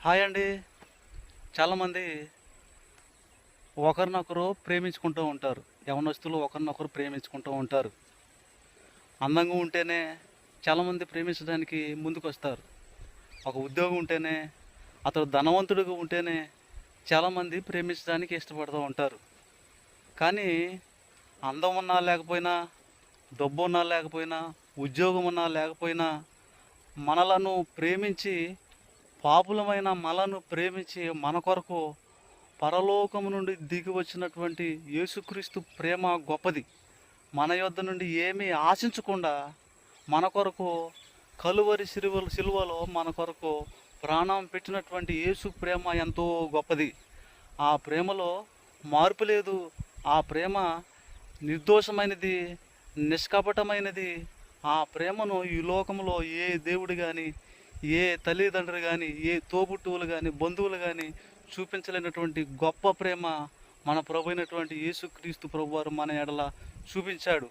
Hi అండి. చాలామంది ఒకరినొకరు ప్రేమించుకుంటూ ఉంటారు. యవనస్తులు ఒకరినొకరు ప్రేమించుకుంటూ ఉంటారు. అందంగా ఉంటేనే చాలామంది ప్రేమించడానికి ముందుకు వస్తారు ఒక ఉద్యోగం ఉంటేనే అతడు ధనవంతుడిగా ఉంటేనే చాలామంది ప్రేమించడానికి ఇష్టపడుతూ ఉంటారు. కానీ అందం ఉన్నా లేకపోయినా డబ్బు ఉన్నా లేకపోయినా ఉద్యోగం ఉన్నా లేకపోయినా మనలను ప్రేమించి పాపులమైన మనను ప్రేమించి మన కొరకు పరలోకము నుండి దిగి వచ్చినటువంటి యేసుక్రీస్తు ప్రేమ గొప్పది. మన యొద్ద నుండి ఏమీ ఆశించకుండా మన కొరకు కలువరి సిలువ సిలువలో మన కొరకు ప్రాణం పెట్టినటువంటి యేసు ప్రేమ ఎంతో గొప్పది. ఆ ప్రేమలో మార్పు లేదు. ఆ ప్రేమ నిర్దోషమైనది నిష్కపటమైనది. ఆ ప్రేమను ఈ లోకంలో ఏ దేవుడు కానీ ఏ తల్లిదండ్రులు కానీ ఏ తోబుట్టువులు కానీ బంధువులు కానీ చూపించలేనటువంటి గొప్ప ప్రేమ మన ప్రభు అయినటువంటి యేసుక్రీస్తు ప్రభువారు మన ఎడల చూపించాడు.